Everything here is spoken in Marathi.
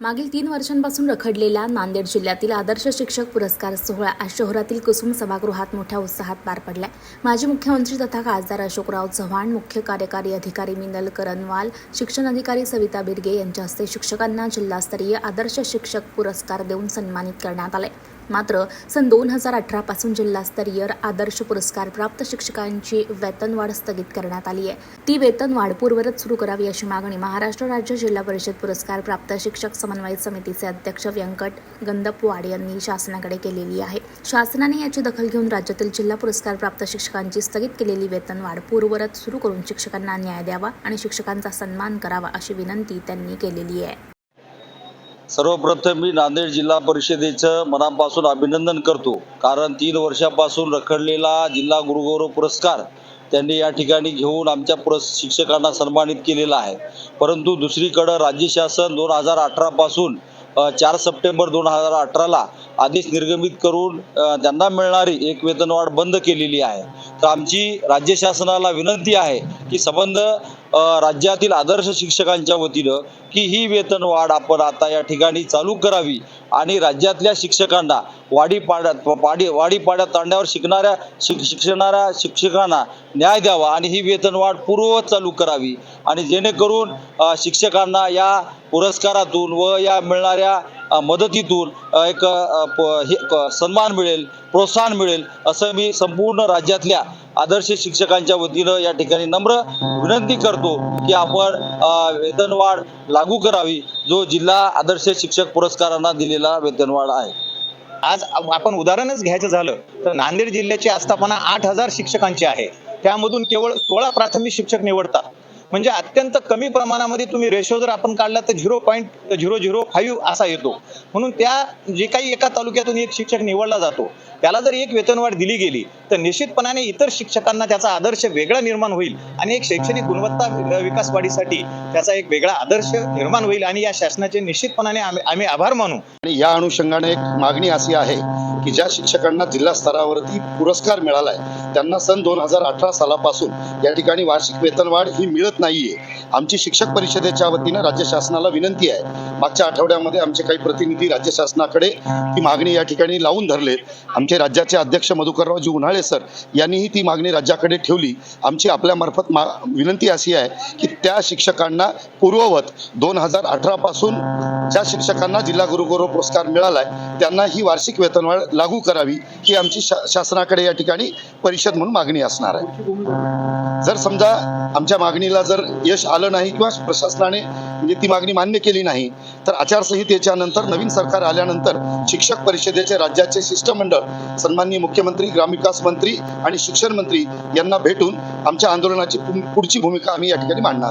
मागील तीन वर्षांपासून रखडलेला नांदेड जिल्ह्यातील आदर्श शिक्षक पुरस्कार सोहळा आज शहरातील कुसुम सभागृहात मोठ्या उत्साहात पार पडला माजी मुख्यमंत्री तथा खासदार अशोकराव चव्हाण मुख्य कार्यकारी अधिकारी मिनल करनवाल शिक्षण अधिकारी सविता बिर्गे यांच्या हस्ते शिक्षकांना जिल्हास्तरीय आदर्श शिक्षक पुरस्कार देऊन सन्मानित करण्यात आले मात्र सन दोन हजार अठरापासून जिल्हास्तरीय आदर्श पुरस्कार प्राप्त शिक्षकांची वेतनवाढ स्थगित करण्यात आली आहे. ती वेतनवाढ पूर्वरत सुरू करावी अशी मागणी महाराष्ट्र राज्य जिल्हा परिषद पुरस्कार प्राप्त शिक्षक समन्वय समितीचे अध्यक्ष व्यंकट गंदपवाड यांनी शासनाकडे केलेली आहे. शासनाने याची दखल घेऊन राज्यातील जिल्हा पुरस्कार प्राप्त शिक्षकांची स्थगित केलेली वेतनवाढ पूर्वरत सुरू करून शिक्षकांना न्याय द्यावा आणि शिक्षकांचा सन्मान करावा अशी विनंती त्यांनी केलेली आहे. सर्वप्रथम मी नांदेड जिल्हा परिषदेचं मनापासून अभिनंदन करतो. कारण तीन वर्षापासून रखडलेला जिल्हा गुरुगौरव पुरस्कार त्यांनी या ठिकाणी घेऊन आमच्या पुरस् शिक्षकांना सन्मानित केलेला आहे. परंतु दुसरीकडं राज्य शासन दोन हजार अठरापासून चार सप्टेंबर दोन हजार अठराला आदेश निर्गमित करून त्यांना मिळणारी एक वेतनवाढ बंद केलेली आहे. तर आमची राज्य शासनाला विनंती आहे की संबंध राज्यातील आदर्श शिक्षकांच्या वतीनं की ही वेतनवाढ आपण आता या ठिकाणी चालू करावी आणि राज्यातल्या शिक्षकांना वाडी पाड्यात पाडी वाडी पाड्यात तांड्यावर शिकणाऱ्या शिक शिक्षणाऱ्या शिक्षकांना न्याय द्यावा आणि ही वेतनवाढ पूर्ववत चालू करावी. आणि जेणेकरून शिक्षकांना या पुरस्कारातून व या मिळणाऱ्या मदतीतून एक हे सन्मान मिळेल प्रोत्साहन मिळेल असं मी संपूर्ण राज्यातल्या आदर्श शिक्षकांच्या वतीनं या ठिकाणी नम्र विनंती करतो की आपण वेतनवाढ लागू करावी जो जिल्हा आदर्श शिक्षक पुरस्कारांना दिलेला वेतनवाढ आहे. आज आपण उदाहरणच घ्यायचं झालं तर नांदेड जिल्ह्याची आस्थापना आठ हजार शिक्षकांची आहे. त्यामधून केवळ सोळा प्राथमिक शिक्षक निवडतात. म्हणजे अत्यंत कमी प्रमाणामध्ये तुम्ही रेशो जर आपण काढला तर zero point zero zero five असा येतो. म्हणून त्या जे काही एका तालुक्यातून एक शिक्षक निवडला जातो त्याला जर एक वेतनवाढ दिली गेली तर निश्चितपणाने इतर शिक्षकांना त्याचा आदर्श वेगळा निर्माण होईल आणि एक शैक्षणिक गुणवत्ता विकास वाढीसाठी त्याचा एक वेगळा आदर्श निर्माण होईल आणि या शासनाचे निश्चितपणाने आम्ही आभार मानू. आणि या अनुषंगाने एक मागणी अशी आहे की ज्या शिक्षकांना जिल्हा स्तरावरती पुरस्कार मिळालाय त्यांना सन दोन हजार अठरा सालापासून या ठिकाणी वार्षिक वेतनवाढ ही मिळत नाहीये. आमची शिक्षक परिषदेच्या वतीनं राज्य शासनाला विनंती आहे मागच्या आठवड्यामध्ये आमचे काही प्रतिनिधी राज्य शासनाकडे ती मागणी या ठिकाणी लावून धरले. आमचे राज्याचे अध्यक्ष मधुकररावजी उन्हाळे सर यांनीही ती मागणी राज्याकडे ठेवली. आमची आपल्यामार्फत मा विनंती अशी आहे की त्या शिक्षकांना पूर्ववत दोन हजार अठरापासून ज्या शिक्षकांना जिल्हा गुरुगौरव पुरस्कार मिळालाय त्यांना ही वार्षिक वेतनवाढ लागू करावी ही आमची शा शासनाकडे या ठिकाणी परिषद म्हणून मागणी असणार आहे. जर समजा आमच्या मागणीला जर यश आलं नाही किंवा प्रशासनाने म्हणजे ती मागणी मान्य केली नाही तर आचारसंहितेच्या नंतर नवीन सरकार आल्यानंतर शिक्षक परिषदेचे राज्याचे शिष्टमंडळ सन्माननीय मुख्यमंत्री ग्रामविकास मंत्री आणि शिक्षण मंत्री यांना भेटून आमच्या आंदोलनाची पुढची भूमिका आम्ही या ठिकाणी मांडणार आहोत.